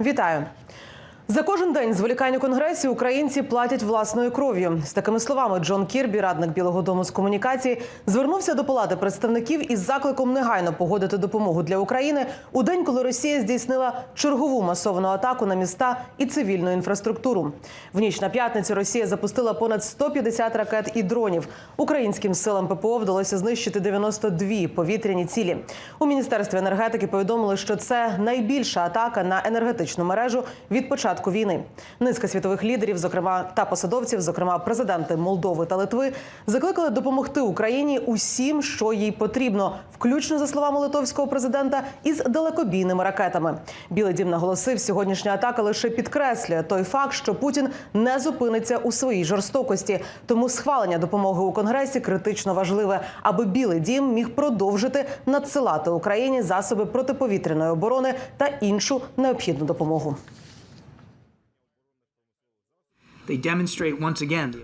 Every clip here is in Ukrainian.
Вітаю. За кожен день зволікань у конгресі українці платять власною кров'ю. З такими словами Джон Кірбі, радник Білого Дому з комунікації, звернувся до палати представників із закликом негайно погодити допомогу для України у день, коли Росія здійснила чергову масовану атаку на міста і цивільну інфраструктуру. В ніч на п'ятницю Росія запустила понад 150 ракет і дронів. Українським силам ППО вдалося знищити 92 повітряні цілі. У міністерстві енергетики повідомили, що це найбільша атака на енергетичну мережу від початку війни. Низка світових лідерів, зокрема та посадовців, зокрема президенти Молдови та Литви, закликали допомогти Україні усім, що їй потрібно, включно за словами литовського президента, із далекобійними ракетами. Білий дім наголосив, сьогоднішня атака лише підкреслює той факт, що Путін не зупиниться у своїй жорстокості. Тому схвалення допомоги у конгресі критично важливе, аби Білий дім міг продовжити надсилати Україні засоби протиповітряної оборони та іншу необхідну допомогу.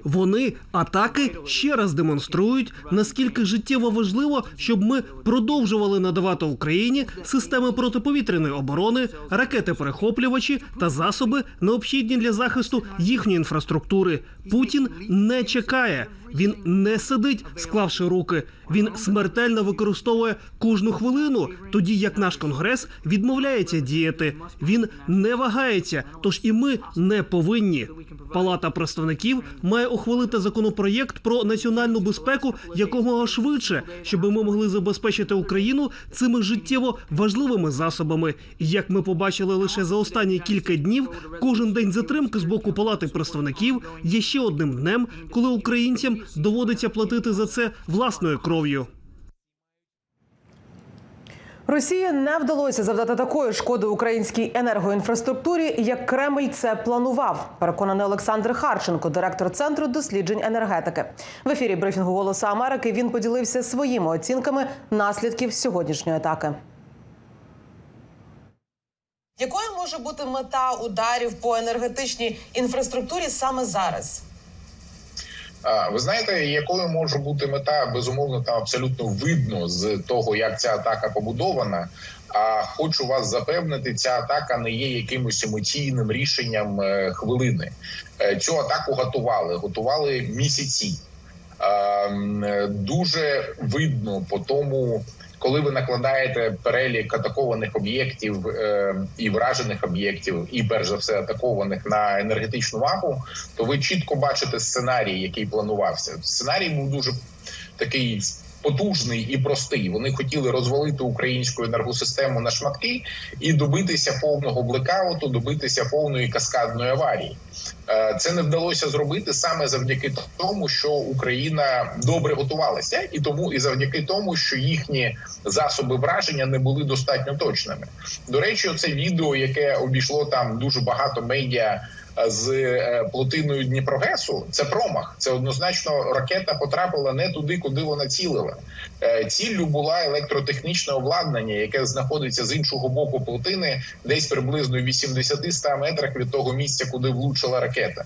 Вони атаки ще раз демонструють, наскільки життєво важливо, щоб ми продовжували надавати Україні системи протиповітряної оборони, ракети-перехоплювачі та засоби, необхідні для захисту їхньої інфраструктури. Путін не чекає. Він не сидить, склавши руки. Він смертельно використовує кожну хвилину, тоді як наш конгрес відмовляється діяти. Він не вагається, тож і ми не повинні. Палата представників має ухвалити законопроєкт про національну безпеку якомога швидше, щоб ми могли забезпечити Україну цими життєво важливими засобами. І як ми побачили лише за останні кілька днів, кожен день затримки з боку палати представників є ще одним днем, коли українцям доводиться платити за це власною кров'ю. Росії не вдалося завдати такої шкоди українській енергоінфраструктурі, як Кремль це планував. Переконаний Олександр Харченко, директор центру досліджень енергетики. В ефірі брифінгу Голосу Америки він поділився своїми оцінками наслідків сьогоднішньої атаки. Якою може бути мета ударів по енергетичній інфраструктурі саме зараз? Ви знаєте, якою може бути мета, безумовно, там абсолютно видно з того, як ця атака побудована. А хочу вас запевнити, ця атака не є якимось емоційним рішенням е, хвилини. Е, Цю атаку готували, готували місяці. Е, м, е, Дуже видно по тому, коли ви накладаєте перелік атакованих об'єктів е, і вражених об'єктів, і перш за все атакованих на енергетичну мапу, то ви чітко бачите сценарій, який планувався. Сценарій був дуже такий потужний і простий. Вони хотіли розвалити українську енергосистему на шматки і добитися повного блекауту, добитися повної каскадної аварії. Е, Це не вдалося зробити саме завдяки тому, що Україна добре готувалася, і тому і завдяки тому, що їхні засоби враження не були достатньо точними. До речі, це відео, яке обійшло там дуже багато медіа з е, плотиною Дніпрогесу, це промах. Це однозначно ракета потрапила не туди, куди вона цілила. Е, Ціллю була електротехнічне обладнання, яке знаходиться з іншого боку плотини, десь приблизно в 80-100 метрах від того місця, куди влучила ракета.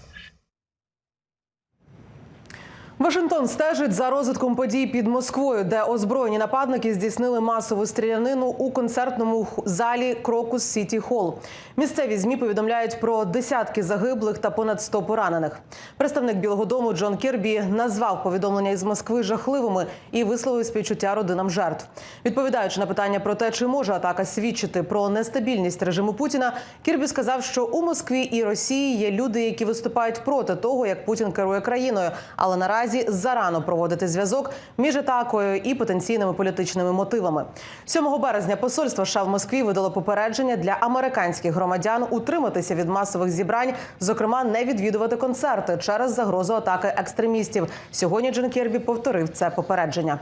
Вашингтон стежить за розвитком подій під Москвою, де озброєні нападники здійснили масову стрілянину у концертному залі Крокус Сіті Холл. Місцеві змі повідомляють про десятки загиблих та понад 100 поранених. Представник Білого Дому Джон Кірбі назвав повідомлення із Москви жахливими і висловив співчуття родинам жертв. Відповідаючи на питання про те, чи може атака свідчити про нестабільність режиму Путіна, Кірбі сказав, що у Москві і Росії є люди, які виступають проти того, як Путін керує країною, але наразі зарано проводити зв'язок між атакою і потенційними політичними мотивами. 7 березня посольство США в Москві видало попередження для американських громадян утриматися від масових зібрань, зокрема не відвідувати концерти через загрозу атаки екстремістів. Сьогодні Джон Кірбі повторив це попередження.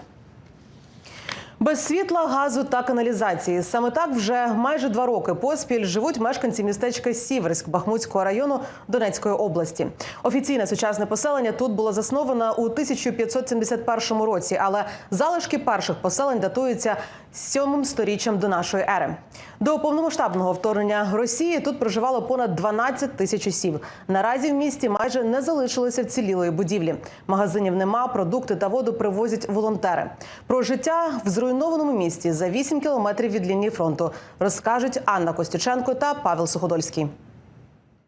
Без світла, газу та каналізації саме так вже майже два роки поспіль живуть мешканці містечка Сіверськ Бахмутського району Донецької області. Офіційне сучасне поселення тут було засновано у 1571 році, але залишки перших поселень датуються сьомим сторіччям до нашої ери. До повномасштабного вторгнення Росії тут проживало понад 12 тисяч осіб. Наразі в місті майже не залишилося вцілілої будівлі. Магазинів нема, продукти та воду привозять волонтери. Про життя в зруйнованому місті за 8 кілометрів від лінії фронту, розкажуть Анна Костюченко та Павел Суходольський.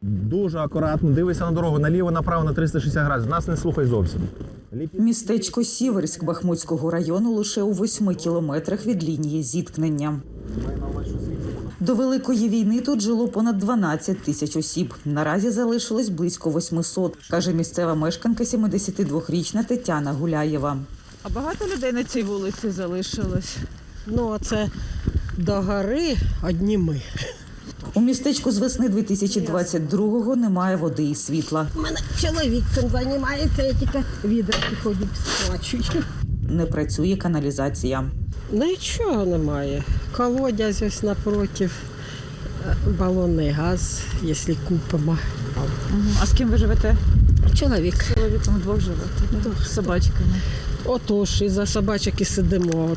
Дуже акуратно дивися на дорогу наліво, направо на 360 градусів. Нас не слухай зовсім. Містечко Сіверськ Бахмутського району лише у восьми кілометрах від лінії зіткнення. До великої війни тут жило понад 12 тисяч осіб. Наразі залишилось близько 800, каже місцева мешканка 72-річна Тетяна Гуляєва. А багато людей на цій вулиці залишилось. Ну, а це до гори одні ми. У містечку з весни 2022-го немає води і світла. У мене чоловік цим займається, я тільки відра ходять, сплачую. Не працює каналізація. Нічого немає. Колодязь ось напротив, е, балонний газ, якщо купимо. А з ким ви живете? Чоловік. З Чоловіком вдвох живете. З собачками. Отож, і за собачок і сидимо.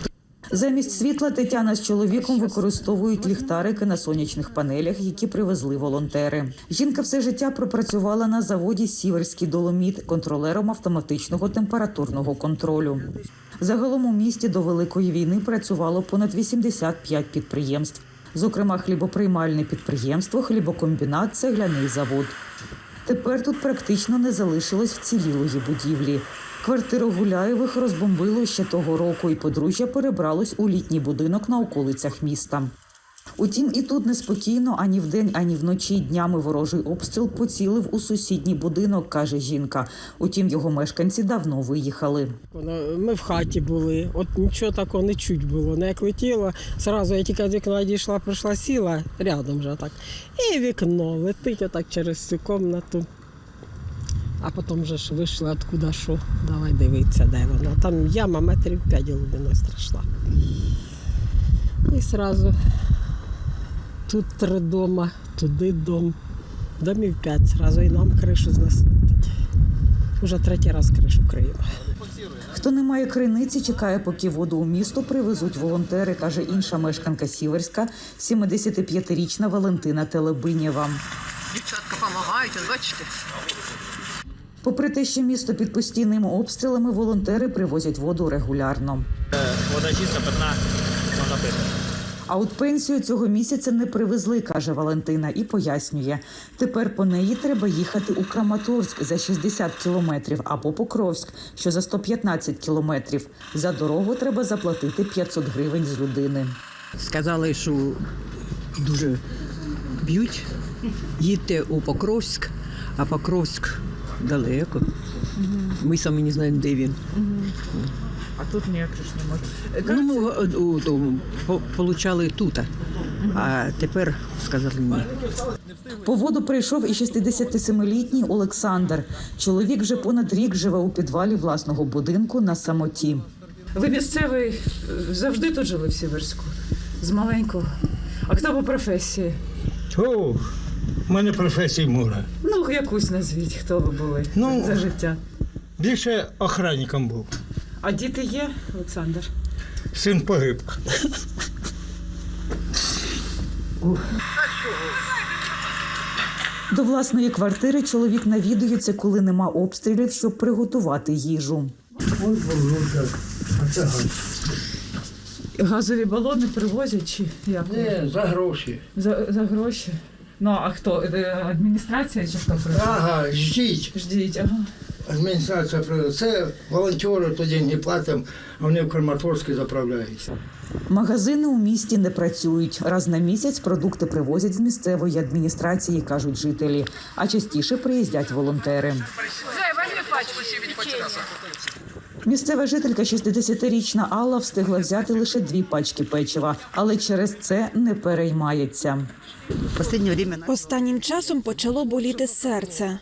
Замість світла Тетяна з чоловіком використовують ліхтарики на сонячних панелях, які привезли волонтери. Жінка все життя пропрацювала на заводі Сіверський доломіт контролером автоматичного температурного контролю. Загалом у місті до великої війни працювало понад 85 підприємств, зокрема хлібоприймальне підприємство, хлібокомбінат, цегляний завод. Тепер тут практично не залишилось вцілілої будівлі. Квартиру Гуляєвих розбомбило ще того року, і подружжя перебралось у літній будинок на околицях міста. Утім, і тут неспокійно ані вдень, ані вночі днями ворожий обстріл поцілив у сусідній будинок, каже жінка. Утім, його мешканці давно виїхали. ми в хаті були, от нічого такого не чуть було. Не як летіло, зразу я тільки від вікна дійшла, прийшла, сіла рядом вже так. І вікно летить отак через цю кімнату. А потім вже ж вийшли, откуда що. Давай дивитися, де воно. Там яма метрів п'ять глибиною страшна. І одразу тут три дома, туди дом. Домів п'ять зразу і нам кришу знесли. Уже третій раз кришу криємо. Хто не має криниці, чекає, поки воду у місто привезуть волонтери, каже інша мешканка Сіверська, 75-річна Валентина Телебинєва. Дівчатка допомагають, бачите. Попри те, що місто під постійними обстрілами, волонтери привозять воду регулярно. Вода чиста, питна, можна пити. А от пенсію цього місяця не привезли, каже Валентина, і пояснює. Тепер по неї треба їхати у Краматорськ за 60 кілометрів або Покровськ, що за 115 кілометрів. За дорогу треба заплатити 500 гривень з людини. Сказали, що дуже б'ють. Їдьте у Покровськ, а Покровськ далеко. Ми самі не знаємо, де він. А тут ніяк не може. Ну, ми е, у, тому, по- получали тут, а тепер сказали ні. По воду прийшов і 67-літній Олександр. Чоловік вже понад рік живе у підвалі власного будинку на самоті. Ви місцевий завжди тут жили в Сіверську? З маленького. А хто по професії? О, в мене професія мура. Ну, якусь назвіть, хто ви були Ну, за життя. Більше охранником був. А діти є, Олександр? Син погиб. До власної квартири чоловік навідується, коли нема обстрілів, щоб приготувати їжу. Газові балони привозять чи як? Не, за гроші. За, за гроші. Ну, а хто? Е, Адміністрація чи хто привозить? Ага, ждіть. Ждіть, ага. Адміністрація приведе. Це волонтери, то деньги платимо, а вони в Краматорській заправляються. Магазини у місті не працюють. Раз на місяць продукти привозять з місцевої адміністрації, кажуть жителі. А частіше приїздять волонтери. Місцева жителька 60-річна Алла встигла взяти лише дві пачки печива, але через це не переймається. Останнім часом почало боліти серце.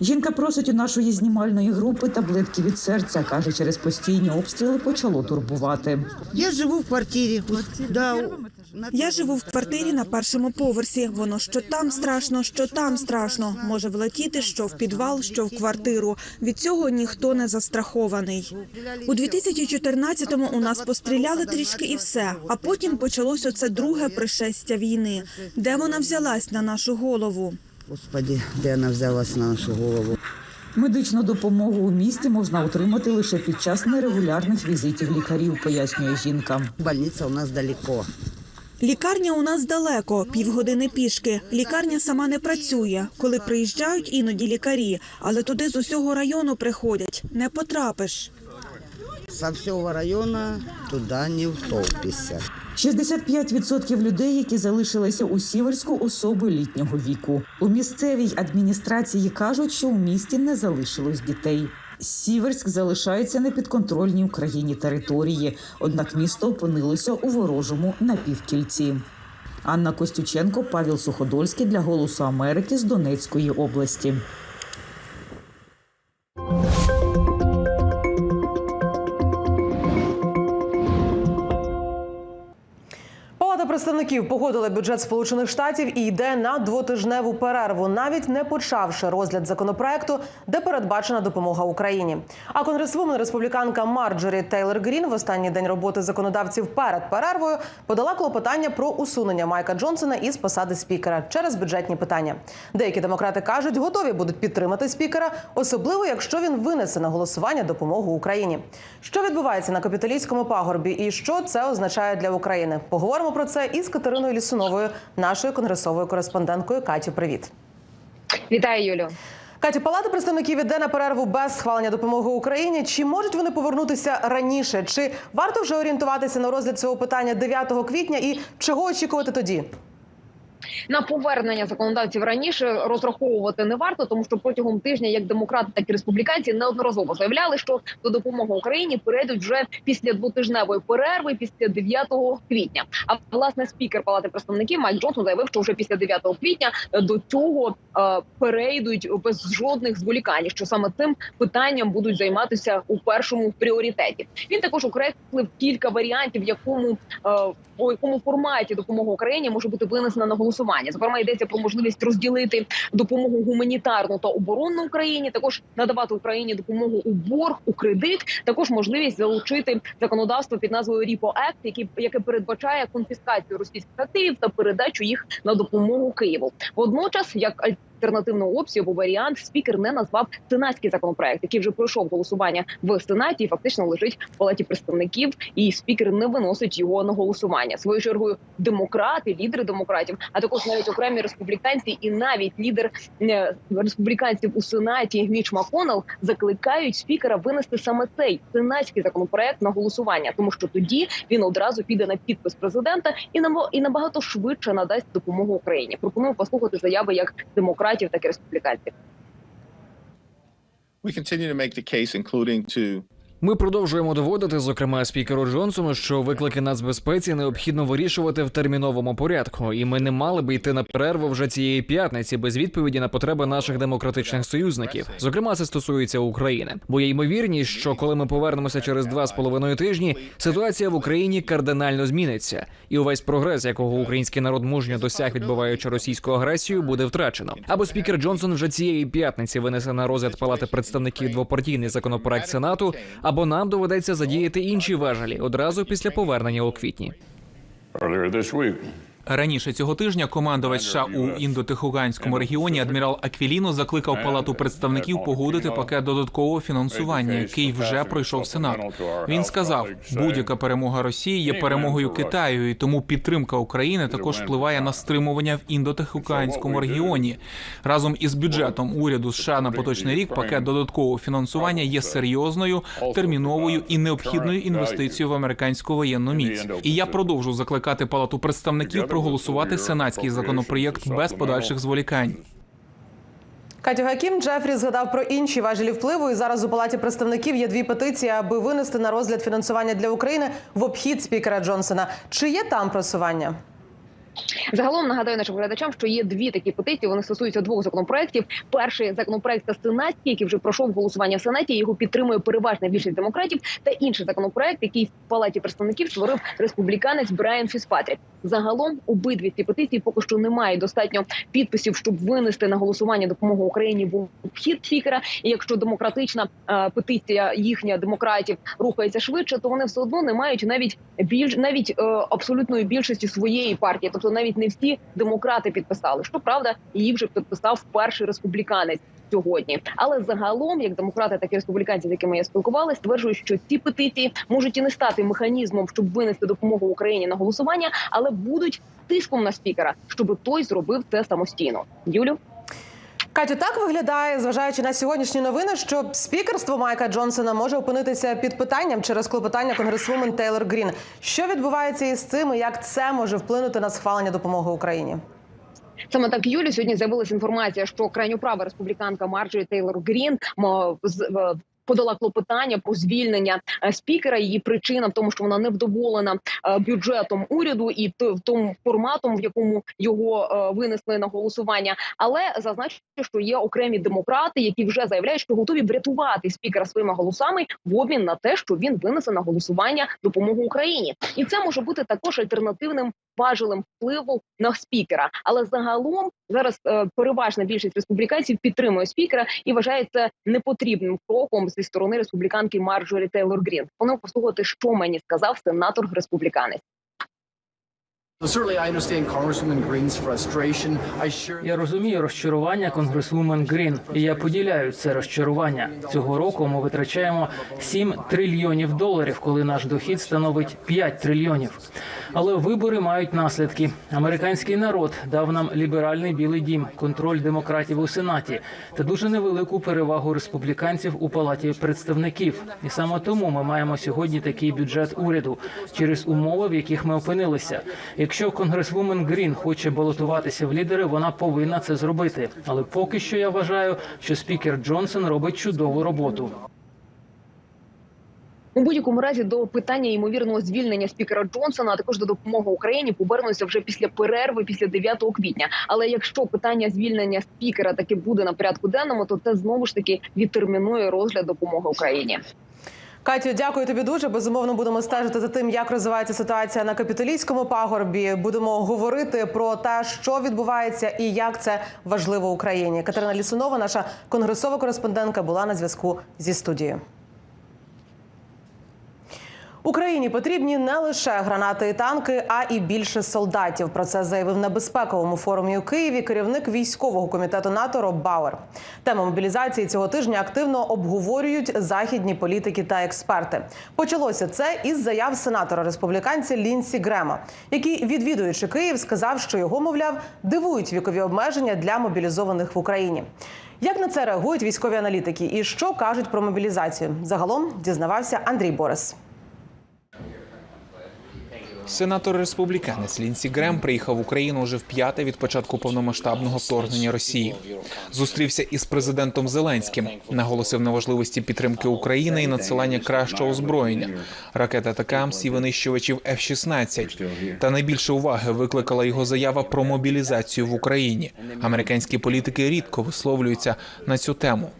Жінка просить у нашої знімальної групи таблетки від серця. каже, через постійні обстріли почало турбувати. Я живу в квартирі. Да, Я живу в квартирі на першому поверсі. Воно що там страшно, що там страшно. Може влетіти що в підвал, що в квартиру. Від цього ніхто не застрахований. У 2014-му у нас постріляли трішки і все. А потім почалось оце друге пришестя війни. Де вона взялась на нашу голову? Господи, де вона взялась на нашу голову? Медичну допомогу у місті можна отримати лише під час нерегулярних візитів лікарів, пояснює жінка. Больница у нас далеко. Лікарня у нас далеко, півгодини пішки. Лікарня сама не працює. Коли приїжджають іноді лікарі, але туди з усього району приходять. Не потрапиш. Со всего района туда не втопишься. 65% людей, які залишилися у Сіверську, особи літнього віку. У місцевій адміністрації кажуть, що у місті не залишилось дітей. Сіверськ залишається непідконтрольній Україні території, однак місто опинилося у ворожому напівкільці. Анна Костюченко, Павел Суходольський для Голосу Америки з Донецької області. Представників погодила бюджет Сполучених Штатів і йде на двотижневу перерву, навіть не почавши розгляд законопроекту, де передбачена допомога Україні. А конгресвумен республіканка Марджорі Тейлор Грін в останній день роботи законодавців перед перервою подала клопотання про усунення Майка Джонсона із посади спікера через бюджетні питання. Деякі демократи кажуть, готові будуть підтримати спікера, особливо якщо він винесе на голосування допомогу Україні. Що відбувається на капіталійському пагорбі, і що це означає для України? Поговоримо про це із Катериною Лісуновою, нашою конгресовою кореспонденткою. Катю, привіт. Вітаю, Юлю. Катю, Палата представників іде на перерву без схвалення допомоги Україні. Чи можуть вони повернутися раніше? Чи варто вже орієнтуватися на розгляд цього питання 9 квітня? І чого очікувати тоді? На повернення законодавців раніше розраховувати не варто, тому що протягом тижня як демократи, так і республіканці неодноразово заявляли, що до допомоги Україні перейдуть вже після двотижневої перерви, після 9 квітня. А власне спікер Палати представників Майк Джонсон заявив, що вже після 9 квітня до цього е, перейдуть без жодних зволікань. Що саме цим питанням будуть займатися у першому пріоритеті. Він також окреслив кілька варіантів, в якому е, у якому форматі допомога Україні може бути винесена на голосування. Зокрема, йдеться про можливість розділити допомогу гуманітарну та оборонну Україні. Також надавати Україні допомогу у борг у кредит. Також можливість залучити законодавство під назвою Ріпо Ект, яке передбачає конфіскацію російських активів та передачу їх на допомогу Києву. Водночас, як альтернативну опцію або варіант спікер не назвав сенатський законопроект, який вже пройшов голосування в сенаті і фактично лежить в палаті представників, і спікер не виносить його на голосування. Своєю чергою демократи, лідери демократів, а також навіть окремі республіканці, і навіть лідер е, республіканців у сенаті Міч Маконел закликають спікера винести саме цей сенатський законопроект на голосування, тому що тоді він одразу піде на підпис президента і і набагато швидше надасть допомогу Україні. Пропоную послухати заяви як демократів, так і республіканців. We continue to make the case, including to Ми продовжуємо доводити, зокрема спікеру Джонсону, що виклики нацбезпеці необхідно вирішувати в терміновому порядку, і ми не мали би йти на перерву вже цієї п'ятниці без відповіді на потреби наших демократичних союзників. Зокрема, це стосується України. Бо є ймовірність, що коли ми повернемося через два з половиною тижні, ситуація в Україні кардинально зміниться, і увесь прогрес, якого український народ мужньо досяг, відбиваючи російську агресію, буде втрачено. Або спікер Джонсон вже цієї п'ятниці винесе на розгляд палати представників двопартійний законопроект Сенату, або нам доведеться задіяти інші важелі одразу після повернення у квітні. Раніше цього тижня командувач США у індотихоганському регіоні адмірал Аквіліно закликав Палату представників погодити пакет додаткового фінансування, який вже пройшов Сенат. Він сказав, будь-яка перемога Росії є перемогою Китаю, і тому підтримка України також впливає на стримування в індотихоганському регіоні. Разом із бюджетом уряду США на поточний рік пакет додаткового фінансування є серйозною, терміновою і необхідною інвестицією в американську воєнну міць. І я продовжу закликати Палату представників проголосувати сенатський законопроєкт без подальших зволікань. Катю Гакім Джефрі згадав про інші важелі впливу. І зараз у палаті представників є дві петиції, аби винести на розгляд фінансування для України в обхід спікера Джонсона. Чи є там просування? Загалом нагадаю нашим глядачам, що є дві такі петиції. Вони стосуються двох законопроєктів. Перший законопроект та сенатський, який вже пройшов голосування в сенаті. Його підтримує переважна більшість демократів. Та інший законопроект, який в палаті представників створив республіканець Брайан Фіспатрік. Загалом обидві ці петиції поки що немає достатньо підписів, щоб винести на голосування допомогу Україні в обхід спікера. І якщо демократична е, петиція їхня демократів рухається швидше, то вони все одно не мають навіть більш навіть е, абсолютної більшості своєї партії, тобто навіть не всі демократи підписали. Щоправда, її вже підписав перший республіканець. Сьогодні, але загалом, як демократи, так і республіканці, з якими я спілкувалася, стверджують, що ці петиції можуть і не стати механізмом, щоб винести допомогу Україні на голосування, але будуть тиском на спікера, щоб той зробив це самостійно. Юлю. Катю, так виглядає, зважаючи на сьогоднішні новини, що спікерство Майка Джонсона може опинитися під питанням через клопотання конгресвумен Тейлор Грін. Що відбувається із цим, і як це може вплинути на схвалення допомоги Україні? Саме так Юлі сьогодні з'явилася інформація, що крайньоправа республіканка Марджорі Тейлор Грін подала клопотання про звільнення е, спікера. Її причина в тому, що вона не вдоволена е, бюджетом уряду і в тому форматом, в якому його е, винесли на голосування. Але зазначу, що є окремі демократи, які вже заявляють, що готові врятувати спікера своїми голосами в обмін на те, що він винесе на голосування допомогу Україні, і це може бути також альтернативним важелем впливу на спікера. Але загалом зараз переважна більшість республіканців підтримує спікера і вважає це непотрібним кроком зі сторони республіканки Марджорі Тейлор Грін. Вони послухати, що мені сказав сенатор республіканець. Я розумію розчарування конгресвумен Грін, і я поділяю це розчарування. Цього року ми витрачаємо 7 трильйонів доларів, коли наш дохід становить 5 трильйонів. Але вибори мають наслідки. Американський народ дав нам ліберальний білий дім, контроль демократів у сенаті та дуже невелику перевагу республіканців у палаті представників. І саме тому ми маємо сьогодні такий бюджет уряду через умови, в яких ми опинилися. Якщо конгресвумен Грін хоче балотуватися в лідери, вона повинна це зробити. Але поки що я вважаю, що спікер Джонсон робить чудову роботу. У будь-якому разі до питання ймовірного звільнення спікера Джонсона, а також до допомоги Україні повернуся вже після перерви, після 9 квітня. Але якщо питання звільнення спікера таки буде на порядку денному, то це знову ж таки відтермінує розгляд допомоги Україні. Катю, дякую тобі дуже. Безумовно, будемо стежити за тим, як розвивається ситуація на капітолійському пагорбі. Будемо говорити про те, що відбувається і як це важливо Україні. Катерина Лісунова, наша конгресова кореспондентка, була на зв'язку зі студією. Україні потрібні не лише гранати і танки, а і більше солдатів. Про це заявив на безпековому форумі у Києві керівник військового комітету НАТО Роб Бауер. Тему мобілізації цього тижня активно обговорюють західні політики та експерти. Почалося це із заяв сенатора республіканця Лінсі Грема, який, відвідуючи Київ, сказав, що його мовляв дивують вікові обмеження для мобілізованих в Україні. Як на це реагують військові аналітики, і що кажуть про мобілізацію? Загалом дізнавався Андрій Борис. Сенатор республіканець Лінсі Грем приїхав в Україну вже в п'яте від початку повномасштабного вторгнення Росії. Зустрівся із президентом Зеленським, наголосив на важливості підтримки України і надсилання кращого озброєння, ракет «Атакамс» і винищувачів F-16. Та найбільше уваги викликала його заява про мобілізацію в Україні. Американські політики рідко висловлюються на цю тему.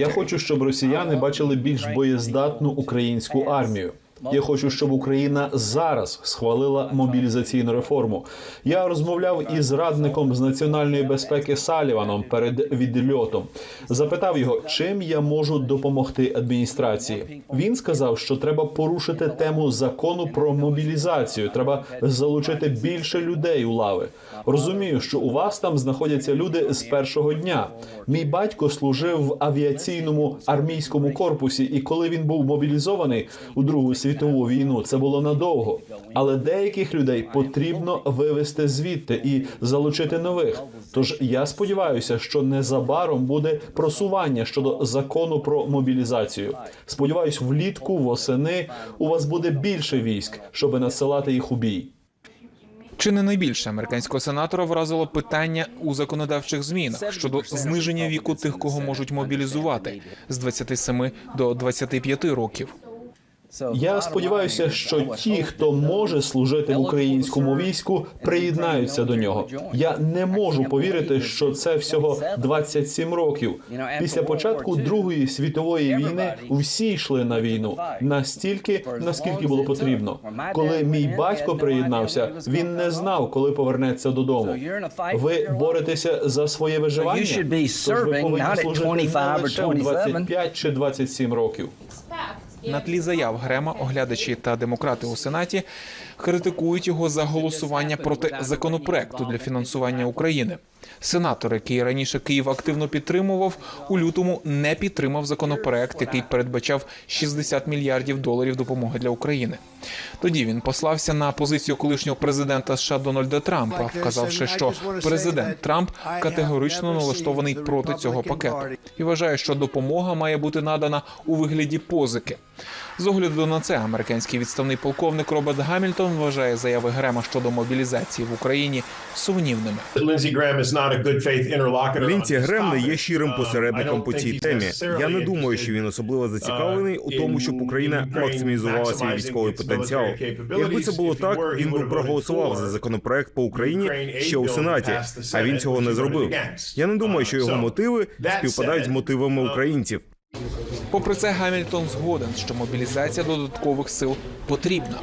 Я хочу, щоб росіяни бачили більш боєздатну українську армію. Я хочу, щоб Україна зараз схвалила мобілізаційну реформу. Я розмовляв із радником з національної безпеки Саліваном перед відльотом. Запитав його, чим я можу допомогти адміністрації. Він сказав, що треба порушити тему закону про мобілізацію. Треба залучити більше людей у лави. Розумію, що у вас там знаходяться люди з першого дня. Мій батько служив в авіаційному армійському корпусі, і коли він був мобілізований у Другу світову війну, це було надовго. Але деяких людей потрібно вивести звідти і залучити нових. Тож я сподіваюся, що незабаром буде просування щодо закону про мобілізацію. Сподіваюсь, влітку восени у вас буде більше військ, щоб насилати їх у бій. Чи не найбільше американського сенатора вразило питання у законодавчих змінах щодо зниження віку тих, кого можуть мобілізувати з 27 до 25 років? Я сподіваюся, що ті, хто може служити в українському війську, приєднаються до нього. Я не можу повірити, що це всього 27 років. Після початку Другої світової війни всі йшли на війну настільки, наскільки було потрібно. Коли мій батько приєднався, він не знав, коли повернеться додому. Ви боретеся за своє виживання. Тож ви повинні служити не лише в 25 чи 27 років. На тлі заяв Грема, оглядачі та демократи у сенаті критикують його за голосування проти законопроекту для фінансування України. Сенатор, який раніше Київ активно підтримував, у лютому не підтримав законопроект, який передбачав 60 мільярдів доларів допомоги для України. Тоді він послався на позицію колишнього президента США Дональда Трампа, вказавши, що президент Трамп категорично налаштований проти цього пакету і вважає, що допомога має бути надана у вигляді позики. З огляду на це американський відставний полковник Роберт Гамільтон вважає заяви Грема щодо мобілізації в Україні сумнівними. Лінці Грем не є щирим посередником по цій темі. Я не думаю, що він особливо зацікавлений у тому, щоб Україна максимізувала свій військовий потенціал. Якби це було так, він би проголосував за законопроект по Україні ще у сенаті. А він цього не зробив. Я не думаю, що його мотиви співпадають з мотивами українців. Попри це, Гамільтон згоден, що мобілізація додаткових сил потрібна.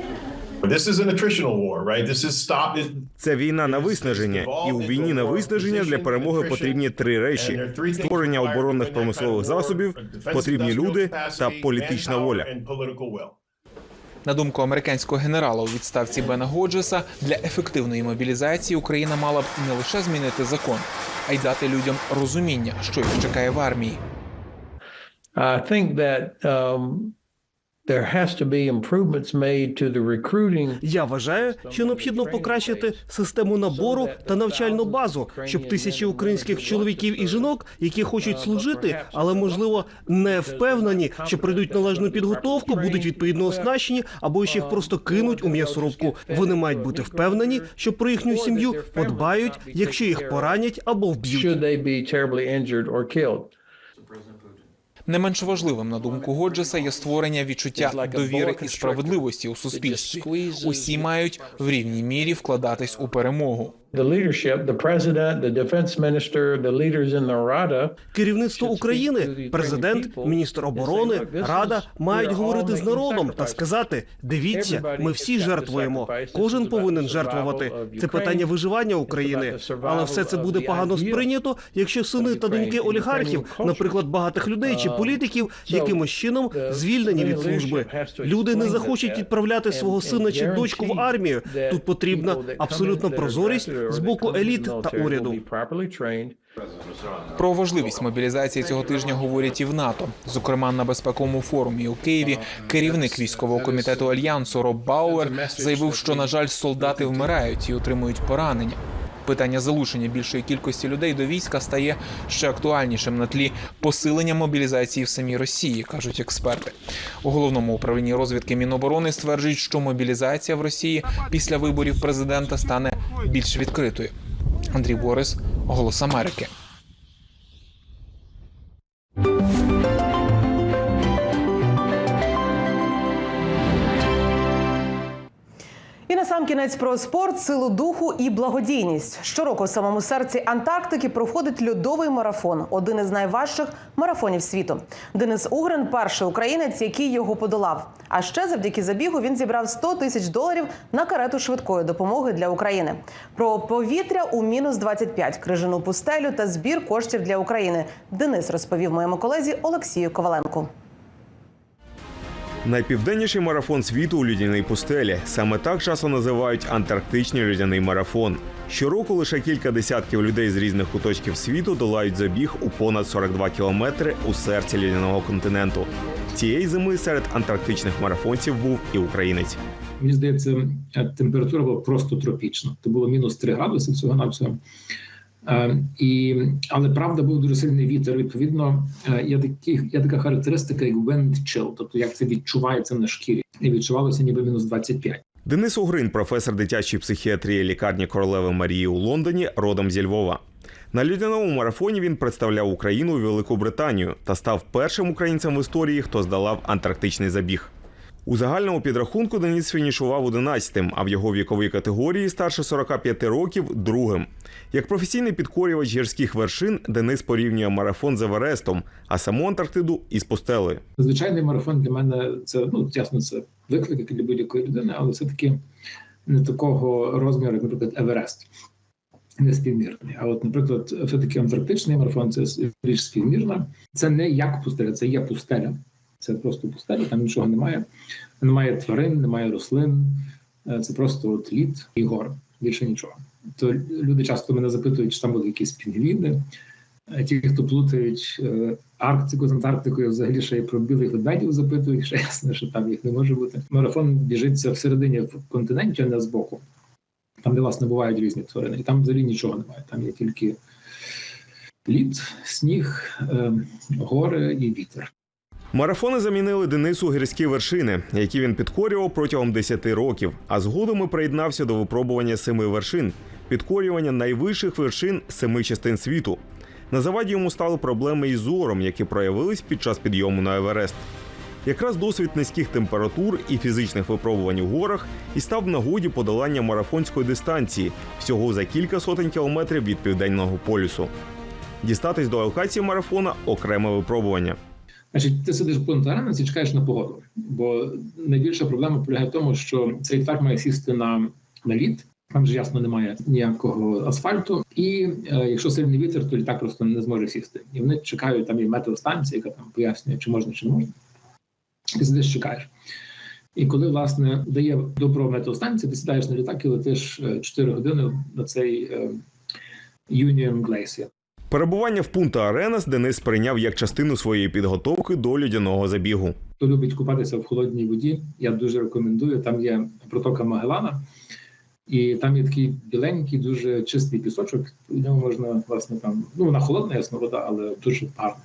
Це війна на виснаження, і у війні на виснаження для перемоги потрібні три речі: створення оборонних промислових засобів, потрібні люди та політична воля. На думку американського генерала у відставці Бена Годжеса, для ефективної мобілізації Україна мала б не лише змінити закон, а й дати людям розуміння, що їх чекає в армії. I think that um, there has to be improvements made to the recruiting. Я вважаю, що необхідно покращити систему набору та навчальну базу, щоб тисячі українських чоловіків і жінок, які хочуть служити, але можливо не впевнені, що пройдуть належну підготовку, будуть відповідно оснащені, або ще їх просто кинуть у м'ясорубку. Вони мають бути впевнені, що про їхню сім'ю подбають, якщо їх поранять або вб'ють. Не менш важливим, на думку Годжеса, є створення відчуття довіри і справедливості у суспільстві. Усі мають в рівній мірі вкладатись у перемогу. The leadership, the president, the defense minister, the leaders in the Rada. Керівництво України, президент, міністр оборони, рада мають говорити з народом та сказати: дивіться, ми всі жертвуємо. Кожен повинен жертвувати. Це питання виживання України. Але все це буде погано сприйнято, якщо сини та доньки олігархів, наприклад, багатих людей чи політиків, якимось чином звільнені від служби. Люди не захочуть відправляти свого сина чи дочку в армію. Тут потрібна абсолютна прозорість з боку еліт та уряду. Про важливість мобілізації цього тижня говорять і в НАТО. Зокрема, на безпековому форумі у Києві керівник військового комітету альянсу Роб Бауер заявив, що на жаль, солдати вмирають і отримують поранення. Питання залучення більшої кількості людей до війська стає ще актуальнішим на тлі посилення мобілізації в самій Росії, кажуть експерти. У головному управлінні розвідки Міноборони стверджують, що мобілізація в Росії після виборів президента стане більш відкритою. Андрій Борис, Голос Америки. Сам кінець про спорт, силу духу і благодійність. Щороку в самому серці Антарктики проходить льодовий марафон, один із найважчих марафонів світу. Денис Угрин перший українець, який його подолав. А ще завдяки забігу він зібрав 100 тисяч доларів на карету швидкої допомоги для України. Про повітря у мінус 25, крижану пустелю та збір коштів для України. Денис розповів моєму колезі Олексію Коваленку. Найпівденніший марафон світу у людяній пустелі. Саме так часом називають антарктичний людяний марафон. Щороку лише кілька десятків людей з різних куточків світу долають забіг у понад 42 кілометри у серці людяного континенту. Цієї зими серед антарктичних марафонців був і українець. Мені здається, температура була просто тропічна. Це було мінус 3 градуси всього навсього. Е, і, але правда був дуже сильний вітер. Відповідно, е, є такі, є така характеристика, як wind chill, тобто як це відчувається на шкірі, і відчувалося ніби мінус 25. Денис Угрин, професор дитячої психіатрії лікарні королеви Марії у Лондоні, родом зі Львова. На людяному марафоні він представляв Україну у Велику Британію та став першим українцем в історії, хто здолав антарктичний забіг. У загальному підрахунку Деніс фінішував 11-тим, а в його віковій категорії старше 45 років другим. Як професійний підкорювач гірських вершин, Денис порівнює марафон з Еверестом, а саму Антарктиду із пустелею. Звичайний марафон для мене це ну ясно, це виклик як для будь-якої людини, але все таки не такого розміру, як, наприклад, Еверест. Не співмірний. А от, наприклад, все таки антарктичний марафон це більш співмірна. Це не як пустеля, це є пустеля. Це просто пустеля, там нічого немає. Немає тварин, немає рослин. Е, Це просто от лід і гори. Більше нічого. То люди часто мене запитують, чи там були якісь пінгвіни. Е, Ті, хто плутають е, Арктику з Антарктикою, взагалі ще й про білих ведмедів запитують, ще ясно, що там їх не може бути. Марафон біжиться всередині в континенті, а не збоку. Там, де власне бувають різні тварини, і там взагалі нічого немає. Там є тільки лід, сніг, гори і вітер. Марафони замінили Денису гірські вершини, які він підкорював протягом 10 років, а згодом і приєднався до випробування семи вершин, підкорювання найвищих вершин семи частин світу. На заваді йому стали проблеми із зором, які проявились під час підйому на Еверест. Якраз досвід низьких температур і фізичних випробувань у горах і став в нагоді подолання марафонської дистанції всього за кілька сотень кілометрів від південного полюсу. Дістатись до локації марафона окреме випробування. Значить, ти сидиш в Пунта-Ареnas і чекаєш на погоду. Бо найбільша проблема полягає в тому, що цей літак має сісти на, на лід. Там ж ясно немає ніякого асфальту, і е, якщо сильний вітер, то літак просто не зможе сісти. І вони чекають там і метеостанція, яка там пояснює, чи можна, чи не можна. Ти сидиш, чекаєш. І коли власне дає добро метеостанція, ти сідаєш на літак і летиш е, 4 години на цей е, Union Glacier. Перебування в Пунта Аренас Денис сприйняв як частину своєї підготовки до льодяного забігу. Хто любить купатися в холодній воді, я дуже рекомендую. Там є протока Магелана, і там є такий біленький, дуже чистий пісочок. У ньому можна власне там. Ну вона холодна, ясна вода, але дуже гарна.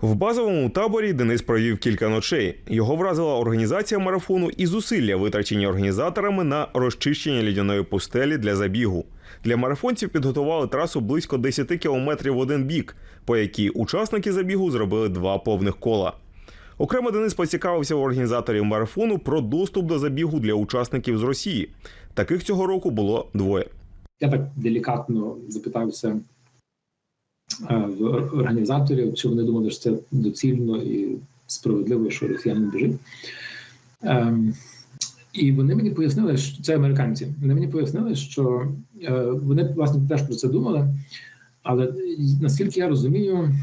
В базовому таборі Денис провів кілька ночей. Його вразила організація марафону і зусилля, витрачені організаторами на розчищення льодяної пустелі для забігу. Для марафонців підготували трасу близько 10 кілометрів в один бік, по якій учасники забігу зробили два повних кола. Окремо Денис поцікавився у організаторів марафону про доступ до забігу для учасників з Росії. Таких цього року було двоє. Я так делікатно запитався е, в організаторів, чи вони думали, що це доцільно і справедливо, що росіяни біжить. І вони мені пояснили, що це американці. Вони мені пояснили, що е, вони власне теж про це думали. Але наскільки я розумію,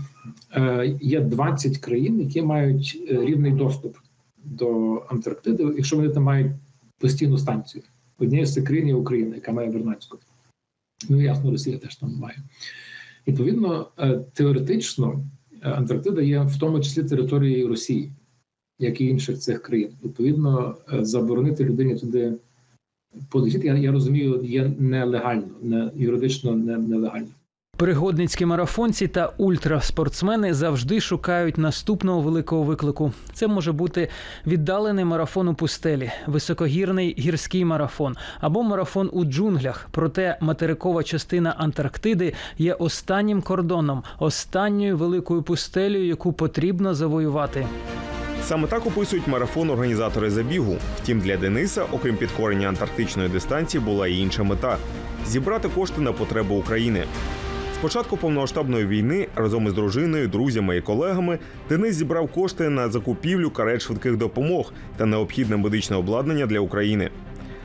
е, є 20 країн, які мають е, рівний доступ до Антарктиди, якщо вони там мають постійну станцію. Однією з цих країн є Україна, яка має Вернадську. Ну ясно, Росія теж там має. Відповідно, е, теоретично е, Антарктида є в тому числі територією Росії, як і інших цих країн. Відповідно, е, заборонити людині туди полетіти, я, я розумію, є нелегально, не юридично не, нелегально. Пригодницькі марафонці та ультраспортсмени завжди шукають наступного великого виклику. Це може бути віддалений марафон у пустелі, високогірний гірський марафон або марафон у джунглях. Проте материкова частина Антарктиди є останнім кордоном, останньою великою пустелею, яку потрібно завоювати. Саме так описують марафон організатори забігу. Втім, для Дениса, окрім підкорення антарктичної дистанції, була і інша мета зібрати кошти на потреби України. З початку повномасштабної війни разом із дружиною, друзями і колегами Денис зібрав кошти на закупівлю карет швидких допомог та необхідне медичне обладнання для України.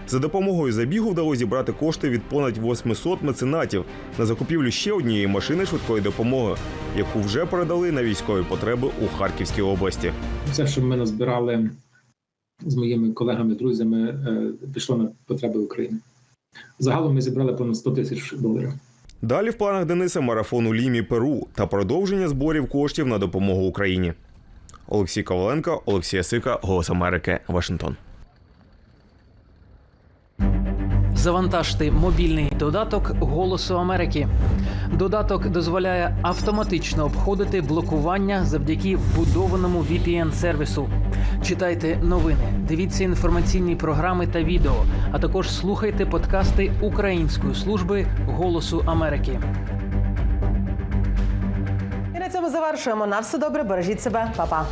За допомогою забігу вдалося зібрати кошти від понад 800 меценатів на закупівлю ще однієї машини швидкої допомоги, яку вже передали на військові потреби у Харківській області. Все, що ми назбирали з моїми колегами, друзями, е, пішло на потреби України. Загалом ми зібрали понад 100 тисяч доларів. Далі в планах Дениса марафон у Лімі, Перу та продовження зборів коштів на допомогу Україні. Олексій Коваленко, Олексій Сика, Голос Америки, Вашингтон. Завантажте мобільний додаток Голосу Америки. Додаток дозволяє автоматично обходити блокування завдяки вбудованому VPN-сервісу. Читайте новини, дивіться інформаційні програми та відео, а також слухайте подкасти Української служби Голосу Америки. І на цьому завершуємо. На все добре, бережіть себе, Па-па.